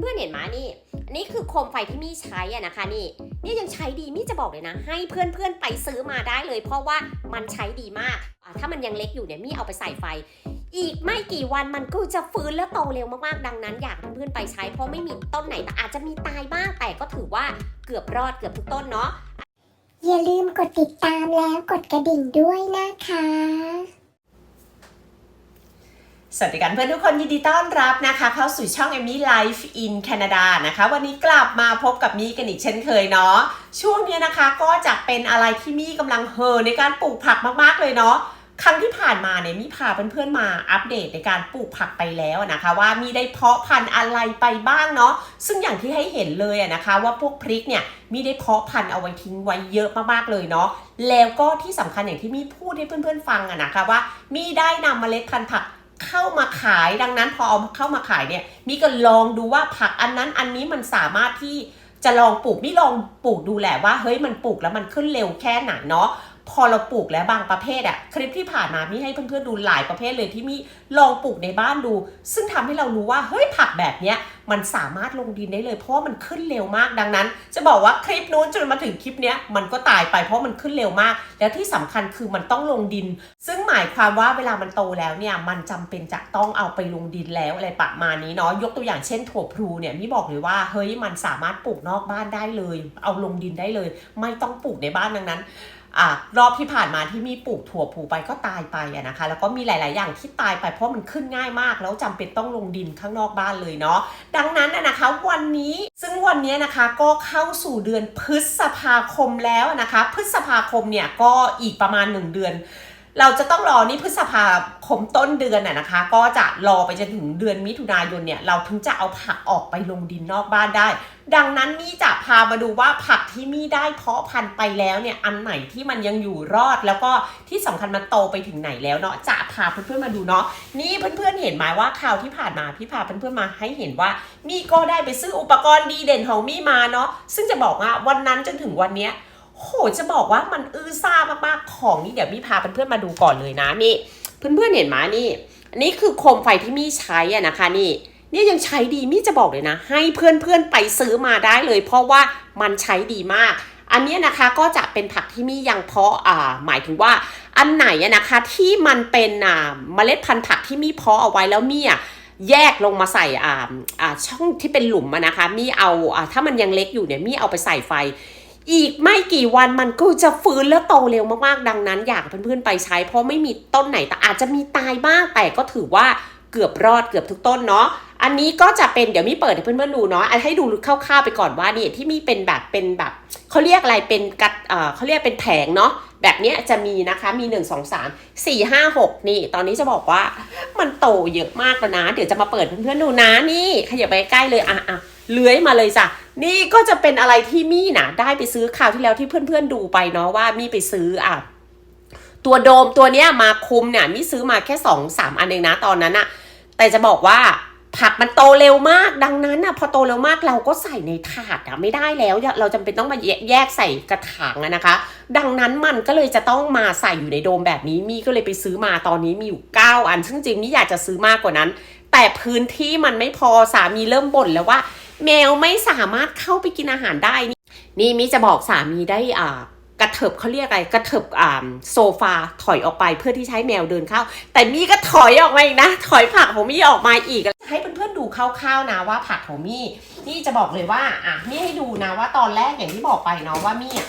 เพื่อนๆเห็นไหมนี่อันนี้คือโคมไฟที่มี่ใช้อะนะคะนี่นี่ยังใช้ดีมี่จะบอกเลยนะ ให้เพื่อนๆไปซื้อมาได้เลย เพราะว่ามันใช้ดีมากถ้ามันยังเล็กอยู่เนี่ยมี่เอาไปใส่ไฟ อีกไม่กี่วันมันก็จะฟื้นและโตเร็วมากๆดังนั้น อยากเพื่อนๆไปใช้ เพราะไม่มีต้นไหนแต่อาจจะมีตายบ้างแต่ก็ถือว่าเกือบรอดเกือบทุกต้นเนาะอย่าลืมกดติดตามแล้วกดกระดิ่งด้วยนะคะ สวัสดีกันเพื่อนทุกคนยินดีต้อนรับนะคะเข้าสู่ช่อง Emmy Life in Canada นะคะวันนี้กลับมาพบกับมี่กันอีกเช่นเคยเนาะช่วงนี้นะคะก็จะเป็นอะไรที่มี่กำลังเฮอในการปลูกผักมากๆเลยเนาะครั้งที่ผ่านมาเนี่ยมี่พาเพื่อนๆมาอัปเดตในการปลูกผักไปแล้วนะคะ ว่ามีได้เพาะพันธุ์อะไรไปบ้างเนาะซึ่งอย่างที่ให้เห็นเลยนะคะว่าพวกพริกเนี่ยมีได้เพาะพันธุ์เอาไว้ทิ้งไว้เยอะมากๆเลยเนาะแล้วก็ที่สำคัญอย่างที่มี่พูดให้เพื่อนๆฟังอะนะคะว่ามี่ได้นำเมล็ดพันธุ์ผัก เข้ามาขายดังนั้นพอเอาเข้ามาขายเนี่ยมีก็ลองดูว่าผักอันนั้นอันนี้มันสามารถที่จะลองปลูกนี่ลองปลูกดูแหละว่าเฮ้ยมันปลูกแล้วมันขึ้นเร็วแค่ไหนเนาะ พอเราปลูกแล้วบางประเภทอะคลิปที่ผ่านมามีให้เพื่อนๆดูหลายประเภทเลยที่มีลองปลูกในบ้านดู ซึ่งทำให้เรารู้ว่าเฮ้ยผักแบบเนี้ยมันสามารถลงดินได้เลย เพราะว่ามันขึ้นเร็วมากดังนั้น จะบอกว่าคลิปนู้นจนมาถึงคลิปเนี้ยมันก็ตายไปเพราะมันขึ้นเร็วมาก แล้วที่สำคัญคือมันต้องลงดิน ซึ่งหมายความว่าเวลามันโตแล้วเนี่ยมันจำเป็นจะต้องเอาไปลงดินแล้วอะไรประมาณนี้เนาะยกตัวอย่างเช่นถั่วพลูเนี่ยมี่บอกเลยว่าเฮ้ยมันสามารถปลูกนอกบ้านได้เลย เอาลงดินได้เลย ไม่ต้องปลูกในบ้านดังนั้น รอบที่ผ่านมาที่มีปลูกถั่วพลูไปก็ตายไปนะคะ แล้วก็มีหลาย ๆ อย่างที่ตายไปเพราะมันขึ้นง่ายมาก แล้วจำเป็นต้องลงดินข้างนอกบ้านเลยเนาะดังนั้นนะนะคะวันนี้ซึ่งวันนี้นะคะก็เข้าสู่เดือนพฤษภาคมแล้วนะคะ พฤษภาคมเนี่ยก็อีกประมาณ 1 เดือน เราจะต้องรอนี่พฤษภาคมต้นเดือนน่ะนะคะ ก็จะรอไปจนถึงเดือนมิถุนายนเนี่ยเราถึงจะเอาผักออกไปลงดินนอกบ้านได้ ดังนั้นมี่จะพามาดูว่าผักที่มี่ได้เพาะพันธุ์ไปแล้วเนี่ยอันไหนที่มันยังอยู่รอดแล้วก็ที่สำคัญมันโตไปถึงไหนแล้วเนาะจะพาเพื่อนๆมาดูเนาะนี่เพื่อนๆเห็นไหมว่าคราวที่ผ่านมาพี่พาเพื่อนๆมาให้เห็นว่ามี่ก็ได้ไปซื้ออุปกรณ์ดีเด่นของมี่มาเนาะซึ่งจะบอกว่าวันนั้นจนถึงวันเนี้ย โหจะบอกว่ามันอื้อซ่ามากๆของนี่เดี๋ยวมี่พาเพื่อนๆมาดูก่อนเลยนะนี่เพื่อนๆเห็นไหมนี่อันนี้คือโคมไฟที่มี่ใช้อะนะคะนี่เนี่ยยังใช้ดีมี่จะบอกเลยนะ ให้เพื่อนๆไปซื้อมาได้เลย เพราะว่ามันใช้ดีมาก อันเนี้ยนะคะก็จะเป็นผักที่มี่ยังเพาะอ่าหมายถึงว่าอันไหนนะคะที่มันเป็นอ่าเมล็ดพันธุ์ผักที่มี่เพาะเอาไว้แล้วมี่อะแยกลงมาใส่อ่าอ่าช่องที่เป็นหลุมนะคะมี่เอาอ่าถ้ามันยังเล็กอยู่เนี่ยมี่เอาไปใส่ไฟ อีกไม่กี่วันมันก็จะฟื้นและโตเร็วมากๆดังนั้น อยากเพื่อนๆไปใช้ เพราะไม่มีต้นไหนแต่อาจจะมีตายบ้างแต่ก็ถือว่าเกือบรอดเกือบทุกต้นเนาะอันนี้ก็จะเป็นเดี๋ยวมีเปิดให้เพื่อนๆดูเนาะอันให้ดูคร่าวๆไปก่อนว่านี่ที่มีเป็นแบบเป็นแบบเขาเรียกอะไรเป็นกัดเอ่อเขาเรียกเป็นแผงเนาะแบบเนี้ยจะมีนะคะมี 1 2 3 4 5 6 นี่ ตอนนี้จะบอกว่ามันโตเยอะมากแล้วนะ เดี๋ยวจะมาเปิดเพื่อนๆดูนะนี่ขยับไปใกล้เลยอะอะเลื้อยมาเลยจ้ะ นี่ก็จะเป็นอะไรที่มี่นะได้ไปซื้อคราวที่แล้วที่เพื่อนๆดูไปเนาะว่ามี่ไปซื้ออะตัวโดมตัวเนี้ยมาคุมเนี่ยมี่ซื้อมาแค่สองสามอันเองนะตอนนั้นอะแต่จะบอกว่าผักมันโตเร็วมากดังนั้นอะพอโตเร็วมากเราก็ใส่ในถาดอะไม่ได้แล้วเราจำเป็นต้องมาแยกแยกใส่กระถางอะนะคะ ดังนั้นมันก็เลยจะต้องมาใส่อยู่ในโดมแบบนี้มี่ก็เลยไปซื้อมาตอนนี้มีอยู่9อันซึ่งจริงมี่อยากจะซื้อมากกว่านั้น แต่พื้นที่มันไม่พอสามีเริ่มบ่นแล้วว่า แมวไม่สามารถเข้าไปกินอาหารได้นี่นี่มิจะบอกสามีได้อ่ากระเถิบเขาเรียกอะไรกระเถิบอ่าโซฟาถอยออกไปเพื่อที่ใช้แมวเดินเข้า แต่มี่ก็ถอยออกมาอีกนะ ถอยผักของมี่ออกมาอีก ให้เพื่อนๆดูคร่าวๆนะว่าผักของมี่นี่จะบอกเลยว่าอะมี่ให้ดูนะว่าตอนแรกอย่างที่บอกไปเนาะว่ามี่อะ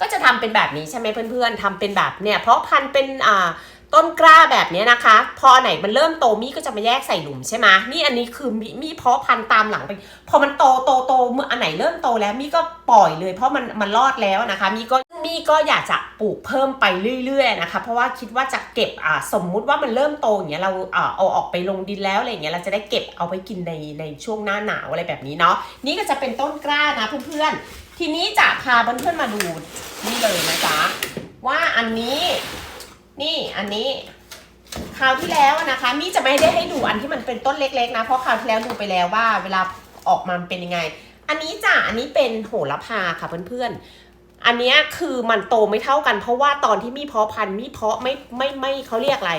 ก็จะทำเป็นแบบนี้ใช่ไหมเพื่อนๆทำเป็นแบบเนี่ยเพราะพันเป็นอ่า ต้นกล้าแบบเนี้ยนะคะ พอไหนมันเริ่มโตมี่ก็จะมาแยกใส่หลุมใช่ไหมนี่อันนี้คือมีมี่เพาะพันธุ์ตามหลังไป พอมันโตโตโตเมื่ออันไหนเริ่มโตแล้วมี่ก็ปล่อยเลย เพราะมันมันรอดแล้วนะคะมี่ก็มี่ก็อยากจะปลูกเพิ่มไปเรื่อยๆนะคะเพราะว่าคิดว่าจะเก็บอ่าสมมุติว่ามันเริ่มโตอย่างเงี้ยเราอ่าเอาออกไปลงดินแล้วอะไรเงี้ยเราจะได้เก็บเอาไปกินในในช่วงหน้าหนาวอะไรแบบนี้เนาะนี่ก็จะเป็นต้นกล้านะเพื่อนๆทีนี้จะพาเพื่อนๆมาดูนี่เลยนะจ๊ะว่าอันนี้ นี่อันนี้คราวที่แล้วนะคะมี่จะไม่ได้ให้ดูอันที่มันเป็นต้นเล็กๆนะ เพราะคราวที่แล้วดูไปแล้วว่า เวลาออกมามันเป็นยังไง อันนี้จ้ะอันนี้เป็นโหระพาค่ะเพื่อนๆ อันเนี้ยคือมันโตไม่เท่ากัน เพราะว่าตอนที่มี่เพาะพันธุ์มี่เพาะไม่ไม่ไม่เขาเรียกอะไร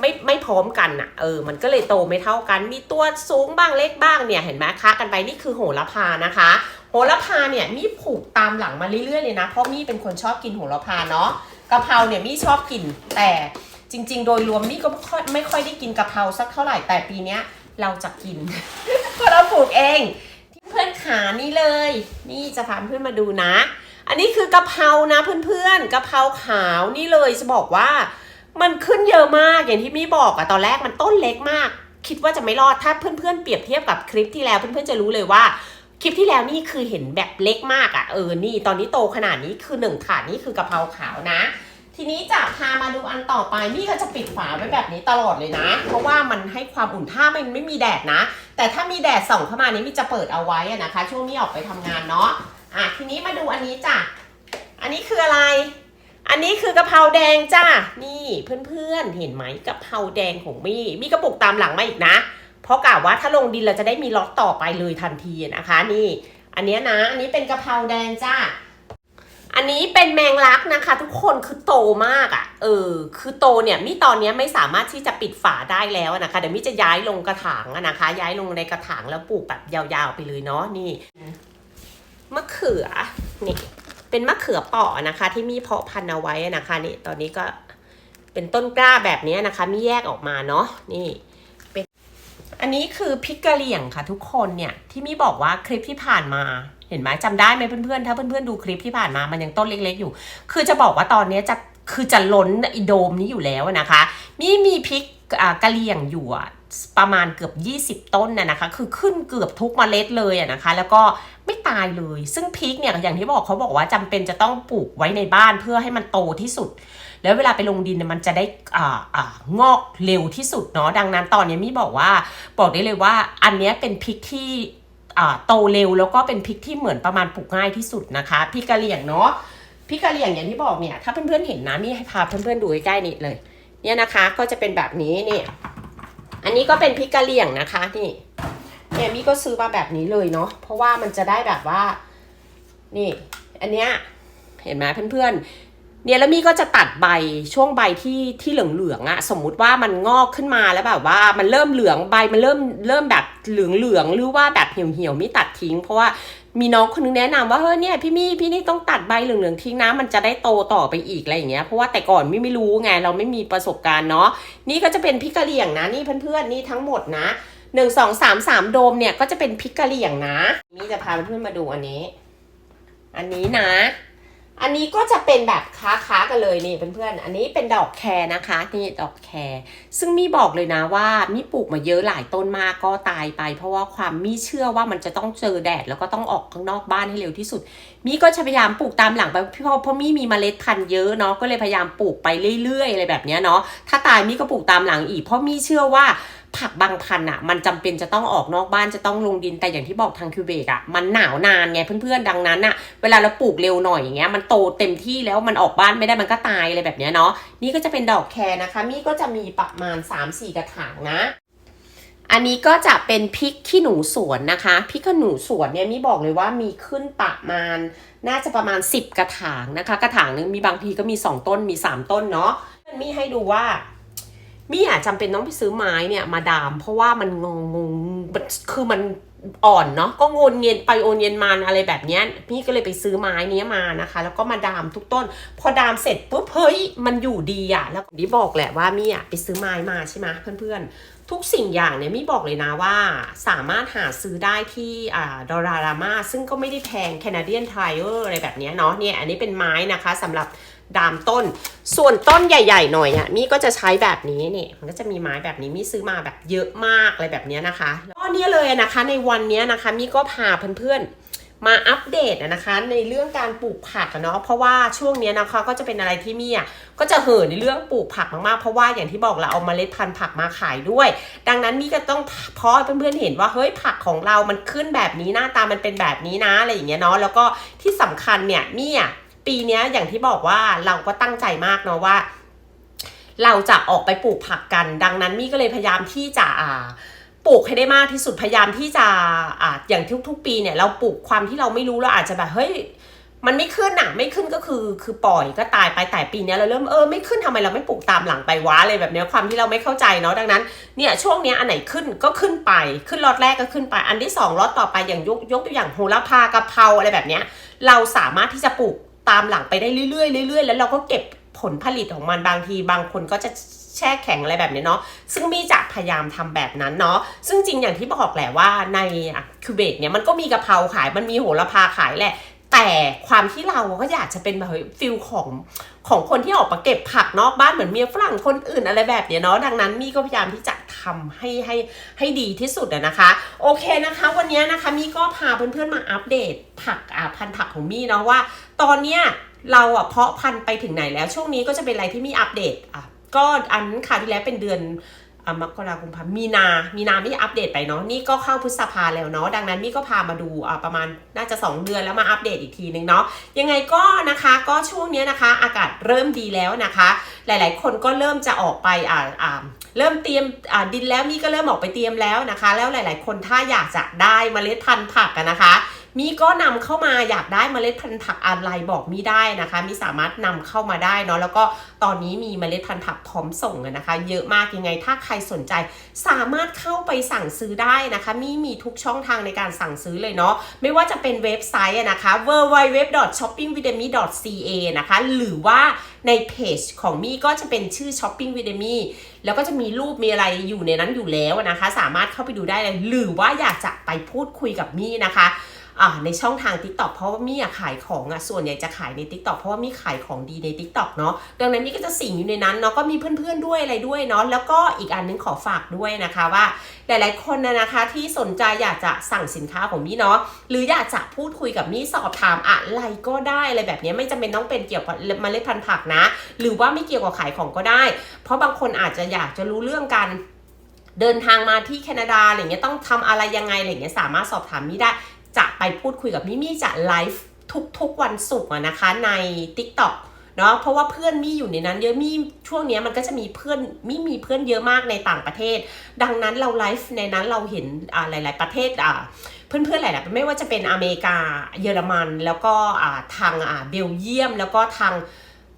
ไม่ไม่พร้อมกันอะเออ มันก็เลยโตไม่เท่ากัน มีตัวสูงบ้างเล็กบ้างเนี่ยเห็นไหมคะกันไปนี่คือโหระพานะคะ โหระพาเนี่ยมี่ผูกตามหลังมาเรื่อยๆเลยนะเพราะมี่เป็นคนชอบกินโหระพาเนาะ กะเพราเนี่ยมี่ชอบกิน แต่จริง ๆ โดยรวมมี่ก็ไม่ค่อยไม่ค่อยได้กินกะเพราสักเท่าไหร่แต่ปีเนี้ยเราจะกินเพราะเราปลูกเองที่เพื่อนขานี่เลย นี่จะพาเพื่อนมาดูนะ อันนี้คือกะเพรานะเพื่อนๆกะเพราขาวนี่เลยจะบอกว่า มันขึ้นเยอะมากอย่างที่มี่บอกอะตอนแรกมันต้นเล็กมาก คิดว่าจะไม่รอดถ้าเพื่อนๆเปรียบเทียบกับคลิปที่แล้วเพื่อนๆจะรู้เลยว่า คลิปที่แล้วนี่คือเห็นแบบเล็กมากอะเออนี่ตอนนี้โตขนาดนี้คือหนึ่งถาดนี่คือกะเพราขาวนะ ทีนี้จะพามาดูอันต่อไปมี่ก็จะปิดฝาไว้แบบนี้ตลอดเลยนะ เพราะว่ามันให้ความอุ่นถ้ามันไม่มีแดดนะ แต่ถ้ามีแดดส่องเข้ามานี้มี่จะเปิดเอาไว้นะคะ ช่วงมี่ออกไปทำงานเนาะอะทีนี้มาดูอันนี้จ้ะอันนี้คืออะไร อันนี้คือกะเพราแดงจ้านี่เพื่อนๆเห็นไหมกะเพราแดงของมี่มี่ก็ปลูกตามหลังมาอีกนะ เพราะกะว่าถ้าลงดินเราจะได้มีล็อตต่อไปเลยทันทีนะคะ นี่ อันนี้นะ อันนี้เป็นกะเพราแดงจ้าอันนี้เป็นแมงลักนะคะ ทุกคนคือโตมากอะ่ะ เออ คือโตเนี่ยมี่ตอนนี้ไม่สามารถที่จะปิดฝาได้แล้วนะคะเดี๋ยวมี่จะย้ายลงกระถางนะคะ ย้ายลงในกระถางแล้วปลูกแบบยาวๆไปเลยเนาะนี่มะเขือนี่เป็นมะเขือเปาะนะคะ ที่มีเพาะพันธุ์เอาไว้นะคะนี่ตอนนี้ก็เป็นต้นกล้าแบบนี้นะคะ มีแยกออกมาเนาะนี่ อันนี้คือพริกกะเหรี่ยงค่ะทุกคนเนี่ยที่มีบอกว่าคลิปที่ผ่านมาเห็นไหมจำได้ไหมเพื่อนๆ ถ้าเพื่อนๆ ดูคลิปที่ผ่านมามันยังต้นเล็กๆอยู่ คือจะบอกว่าตอนนี้จะคือจะล้นอโดมนี้อยู่แล้วนะคะมีมีพริกอ่ากะเหรี่ยงอยู่ประมาณเกือบ 20 ต้นน่ะนะคะ คือขึ้นเกือบทุกเมล็ดเลยนะคะ แล้วก็ไม่ ตายเลย ซึ่งพริกเนี่ยอย่างที่บอกเขาบอกว่าจำเป็นจะต้องปลูกไว้ในบ้านเพื่อให้มันโตที่สุด แล้วเวลาไปลงดินเนี่ยมันจะได้อ่าอ่างอกเร็วที่สุดเนาะดังนั้นตอนนี้มี่บอกว่าบอกได้เลยว่าอันนี้เป็นพริกที่อ่าโตเร็วแล้วก็เป็นพริกที่เหมือนประมาณปลูกง่ายที่สุดนะคะพริกกะเหรี่ยงเนาะพริกกะเหรี่ยงอย่างที่บอกเนี่ยถ้าเพื่อนๆเห็นนะมี่ให้พาเพื่อนๆดูใกล้ๆนี่เลย เนี่ยนะคะก็จะเป็นแบบนี้นี่อันนี้ก็เป็นพริกกะเหรี่ยงนะคะนี่ เนี่ยมี่ก็ซื้อมาแบบนี้เลยเนาะเพราะว่ามันจะได้แบบว่า นี่ อันเนี้ยเห็นไหมเพื่อนๆ เนี่ยแล้วมี่ก็จะตัดใบช่วงใบที่ที่เหลืองๆอะสมมุติว่ามันงอกขึ้นมาแล้วแบบว่า มันเริ่มเหลืองใบมันเริ่มเริ่มแบบเหลืองๆหรือว่าแบบเหี่ยวๆมี่ตัดทิ้ง เพราะว่ามีน้องคนนึงแนะนำว่าเฮ้ยเนี่ยพี่มี่พี่นี่ต้องตัดใบเหลืองๆทิ้งนะมันจะได้โตต่อไปอีกอะไรอย่างเงี้ยเพราะว่าแต่ก่อนมี่ไม่รู้ไงเราไม่มีประสบการณ์เนาะนี่ก็จะเป็นพิกกะเหรี่ยงนะนี่เพื่อนๆนี่ทั้งหมดนะ หนึ่งสองสามสามโดมเนี่ยก็จะเป็นพริกกะเหรี่ยงนะมี่จะพาเพื่อนมาดูอันนี้ อันนี้นะ อันนี้ก็จะเป็นแบบค้าๆกันเลยนี่เพื่อนๆอันนี้เป็นดอกแครนะคะนี่ดอกแครซึ่งมีบอกเลยนะว่ามีปลูกมาเยอะหลายต้นมากก็ตายไป เพราะว่าความมีเชื่อว่ามันจะต้องเจอแดดแล้วก็ต้องออกข้างนอกบ้านให้เร็วที่สุด มีก็พยายามปลูกตามหลังไปเพราะเพราะมีมีเมล็ดพันธุ์เยอะเนาะก็เลยพยายามปลูกไปเรื่อยๆอะไรแบบเนี้ยเนาะถ้าตายมีก็ปลูกตามหลังอีกเพราะมีเชื่อว่า ผักบางพันธุ์อะ มันจำเป็นจะต้องออกนอกบ้านจะต้องลงดินแต่อย่างที่บอกทางคิวเบกอะมันหนาวนานไงเพื่อนๆดังนั้นอะ เวลาเราปลูกเร็วหน่อยอย่างเงี้ยมันโตเต็มที่แล้วมันออกบ้านไม่ได้มันก็ตายอะไรแบบเนี้ยเนาะนี่ก็จะเป็นดอกแครนะคะ มี่ก็จะมีประมาณ 3-4 กระถางนะอันนี้ก็จะเป็นพริกขี้หนูสวนนะคะพริกขี้หนูสวนเนี่ยมีบอกเลยว่ามีขึ้นประมาณ น่าจะประมาณ 10 กระถางนะคะ กระถางนึงมีบางทีก็มี 2 ต้นมี 3 ต้นเนาะมี่ให้ดูว่า มี่อาจจำเป็นต้องไปซื้อไม้เนี่ยมาดาม เพราะว่ามันงงงงคือมันอ่อนเนาะก็งนเงียนไปโอนเงียนมานอะไรแบบเนี้ยพี่ก็เลยไปซื้อไม้นี้มานะคะ แล้วก็มาดามทุกต้น พอดามเสร็จปุ๊บเฮ้ยมันอยู่ดีอะแล้วที่บอกแหละว่ามี่อะไปซื้อไม้มาใช่ไหมเพื่อนๆ ทุกสิ่งอย่างเนี่ยมี่บอกเลยนะว่า สามารถหาซื้อได้ที่อ่าดอรารามาซึ่งก็ไม่ได้แพงแคนาเดียนไทเออร์อะไรแบบเนี้ยเนาะเนี่ยอันนี้เป็นไม้นะคะสำหรับ ดามต้น ส่วนต้นใหญ่ ๆ หน่อยอะมี่ก็จะใช้แบบนี้เนี่ยมันก็จะมีไม้แบบนี้มี่ซื้อมาแบบเยอะมากอะไรแบบเนี้ยนะคะก็เนี่ยเลยนะคะในวันนี้นะคะมี่ก็พาเพื่อนๆมาอัปเดตนะคะในเรื่องการปลูกผักเนาะเพราะว่าช่วงเนี้ยนะคะก็จะเป็นอะไรที่มี่อะก็จะเห่อในเรื่องปลูกผักมากๆ เพราะว่าอย่างที่บอกเราเอาเมล็ดพันธุ์ผักมาขายด้วย ดังนั้นมี่ก็ต้องเพาะเพื่อนๆเห็นว่าเฮ้ยผักของเรามันขึ้นแบบนี้หน้าตามันเป็นแบบนี้นะอะไรอย่างเงี้ยเนาะแล้วก็ที่สำคัญเนี่ยมี่อะ ปีนี้อย่างที่บอกว่าเราก็ตั้งใจมากเนาะว่า เราจะออกไปปลูกผักกัน ดังนั้นมี่ก็เลยพยายามที่จะอ่าปลูกให้ได้มากที่สุดพยายามที่จะอ่าอย่างทุกๆปีเนี่ยเราปลูกความที่เราไม่รู้เราอาจจะแบบเฮ้ยมันไม่ขึ้นอะไม่ขึ้นก็คือคือปล่อยก็ตายไปแต่ปีนี้เราเริ่มเออไม่ขึ้นทำไมเราไม่ปลูกตามหลังไปวะอะไรแบบเนี้ยความที่เราไม่เข้าใจเนาะดังนั้นเนี่ยช่วงนี้อันไหนขึ้นก็ขึ้นไปขึ้นล็อตแรกก็ขึ้นไป อันที่สองล็อตต่อไปอย่างยกยกตัวอย่างโหระพากะเพราอะไรแบบเนี้ยเราสามารถที่จะปลูก ตามหลังไปได้เรื่อยๆเรื่อยๆ แล้วเราก็เก็บผลผลิตของมันบางทีบางคนก็จะแช่แข็งอะไรแบบนี้เนาะ ซึ่งมีจะพยายามทำแบบนั้นเนาะ ซึ่งจริงอย่างที่บอกแหละว่าในคิวเบกเนี่ยมันก็มีกะเพราขาย มันมีโหระพาขายแหละ แต่ความที่เราก็อยากจะเป็นแบบฟิลของของคนที่ออกมาเก็บผักนอกบ้านเหมือนเมียฝรั่งคนอื่นอะไรแบบเนี้ยเนาะดังนั้นมี่ก็พยายามที่จะทำให้ให้ให้ดีที่สุดอะนะคะ โอเคนะคะ วันนี้นะคะมี่ก็พาเพื่อนๆมาอัปเดตผักอ่าพันธุ์ผักของมี่เนาะว่า ตอนเนี้ยเราอะเพาะพันธุ์ไปถึงไหนแล้วช่วงนี้ก็จะเป็นอะไรที่มีอัปเดตอะก็อันคราวที่แล้วเป็นเดือน อะมกราคมพามีนา มีนาไม่อัปเดตไปเนาะ นี่ก็เข้าพฤษภาแล้วเนาะ ดังนั้นมี่ก็พามาดูอะประมาณน่าจะ 2 เดือนแล้วมาอัปเดตอีกทีนึงเนาะ ยังไงก็นะคะก็ช่วงนี้นะคะ อากาศเริ่มดีแล้วนะคะ หลาย ๆ คนก็เริ่มจะออกไปอ่าอ่าเริ่มเตรียมอ่าดินแล้วมี่ก็เริ่มออกไปเตรียมแล้วนะคะ แล้วหลาย ๆ คนถ้าอยากจะได้เมล็ดพันธุ์ผักนะคะ มีก็นำเข้ามาอยากได้เมล็ดพันธุ์ผักอะไรบอกมีได้นะคะ มีสามารถนำเข้ามาได้เนาะแล้วก็ตอนนี้มีเมล็ดพันธุ์ผักพร้อมส่งนะคะ เยอะมากยังไงถ้าใครสนใจ สามารถเข้าไปสั่งซื้อได้นะคะ มีมีทุกช่องทางในการสั่งซื้อเลยเนาะไม่ว่าจะเป็นเว็บไซต์อะนะคะ www.shoppingwithme.ca นะคะหรือว่าในเพจของมี่ก็จะเป็นชื่อ Shopping with me แล้วก็จะมีรูปมีอะไรอยู่ในนั้นอยู่แล้วนะคะ สามารถเข้าไปดูได้เลยหรือว่าอยากจะไปพูดคุยกับมี่นะคะ ในช่องทาง TikTok เพราะว่ามี่ขายของอะส่วนใหญ่จะขายใน TikTok เพราะว่ามี่ขายของดีใน TikTok เนาะดังนั้นมี่ก็จะสิงอยู่ในนั้นเนาะก็มีเพื่อนๆด้วยอะไรด้วยเนาะแล้วก็อีกอันนึงขอฝากด้วยนะคะว่า หลายๆคนนะคะที่สนใจอยากจะสั่งสินค้าของมี่เนาะหรืออยากจะพูดคุยกับมี่สอบถามอะไรก็ได้อะไรแบบนี้ไม่จำเป็นต้องเป็นเกี่ยวกับเมล็ดพันธุ์ผักนะ หรือว่าไม่เกี่ยวกับขายของก็ได้ เพราะบางคนอาจจะอยากจะรู้เรื่องการเดินทางมาที่แคนาดาอะไรเงี้ยต้องทำอะไรยังไงอะไรเงี้ยสามารถสอบถามมี่ได้ จะไปพูดคุยกับมี่มี่จะไลฟ์ทุกๆวันศุกร์นะคะใน TikTok เนาะเพราะว่าเพื่อนมี่อยู่ในนั้นเยอะมี่ช่วงนี้มันก็จะมีเพื่อนมี่มีเพื่อนเยอะมากในต่างประเทศ ดังนั้นเราไลฟ์ในนั้นเราเห็นอ่าหลาย ๆ ประเทศอ่าเพื่อนๆหลายๆไม่ว่าจะเป็นอเมริกาเยอรมัน แล้วก็ทางเบลเยียม แล้วก็ทาง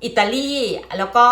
อิตาลีแล้วก็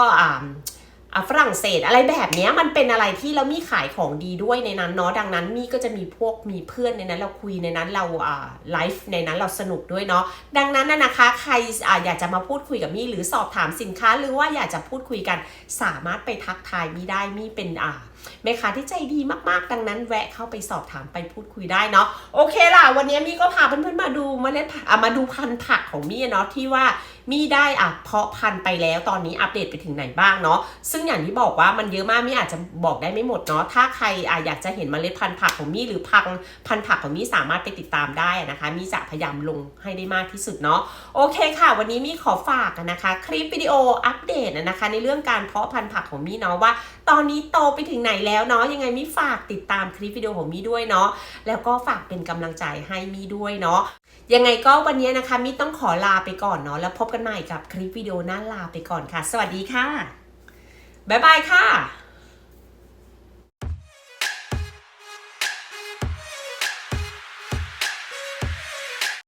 ฝรั่งเศสอะไรแบบนี้มันเป็นอะไรที่เรามีขายของดีด้วยในนั้นเนาะดังนั้นมี่ก็จะมีพวกมีเพื่อนในนั้นเราคุยในนั้นเราอ่าไลฟ์ในนั้นเราสนุกด้วยเนาะดังนั้นนะนะคะใครอ่าอยากจะมาพูดคุยกับมี่หรือสอบถามสินค้า หรือว่าอยากจะพูดคุยกันสามารถไปทักทายมี่ได้มี่เป็นอ่า แม่ค้าที่ใจดีมากๆ ดังนั้นแวะเข้าไปสอบถามไปพูดคุยได้เนาะโอเคล่ะ วันนี้มี่ก็พาเพื่อนๆมาดูเมาเล่นผักอะมาดูพันธุ์ผักของมี่เนาะที่ว่ามี่ได้อะเพาะพันธุ์ไปแล้วตอนนี้อัปเดตไปถึงไหนบ้างเนาะซึ่งอย่างที่บอกว่ามันเยอะมากมี่อาจจะบอกได้ไม่หมดเนาะถ้าใครอะอยากจะเห็นเมล็ดพันธุ์ผักของมี่หรือพังพันธุ์ผักของมี่สามารถไปติดตามได้นะคะมี่จะพยายามลงให้ได้มากที่สุดเนาะโอเคค่ะ วันนี้มี่ขอฝากนะคะ คลิปวิดีโออัปเดตนะคะ ในเรื่องการเพาะพันธุ์ผักของมี่เนาะว่า ตอนนี้โตไปถึงไหนแล้วเนาะยังไงมิฝากติดตามคลิปวิดีโอของมิด้วยเนาะแล้วก็ฝากเป็นกำลังใจให้มิด้วยเนาะยังไงก็วันนี้นะคะมิต้องขอลาไปก่อนเนาะแล้วพบกันใหม่กับคลิปวิดีโอหน้าลาไปก่อนค่ะ สวัสดีค่ะบ๊ายบายค่ะ